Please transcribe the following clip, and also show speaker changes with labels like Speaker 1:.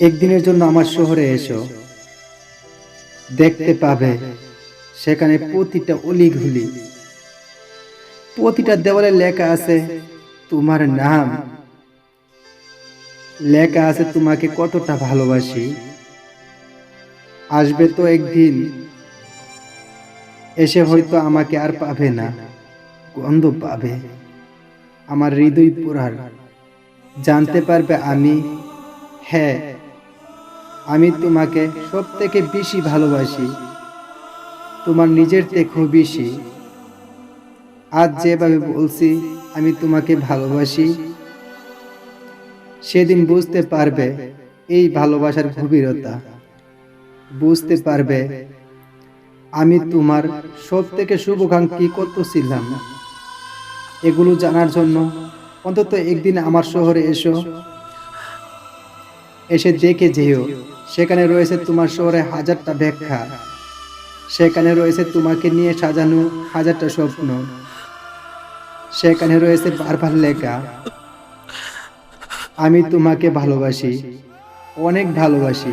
Speaker 1: একদিনের জন্য আমার শহরে এসো। দেখতে পাবে সেখানে প্রতিটা অলিঘুলি। প্রতিটা দেওয়ালে লেখা আছে তোমার নাম। লেখা আছে তোমাকে কতটা ভালোবাসি। আসবে তো একদিন, এসে হয়তো আমাকে আর পাবে না, গন্ধ পাবে। আমার হৃদয় পোড়ার, জানতে পারবে আমি হ্যাঁ আমি তোমাকে সব থেকে বেশি ভালোবাসি। তোমার নিজের থেকেও বেশি। আজ যেভাবে বলছি, আমি তোমাকে ভালোবাসি। সেদিন বুঝতে পারবে এই ভালোবাসার গভীরতা। বুঝতে পারবে আমি তোমার সব থেকে শুভাকাঙ্ক্ষী কত ছিলাম এগুলো জানার জন্য অন্তত একদিন আমার শহরে এসো। এসে দেখে যেও। সেখানে রয়েছে তোমার শহরে হাজারটা ব্যাখ্যা। সেখানে রয়েছে তোমাকে নিয়ে সাজানো হাজারটা স্বপ্ন। সেখানে রয়েছে বারবার লেখা, আমি তোমাকে ভালোবাসি, অনেক ভালোবাসি।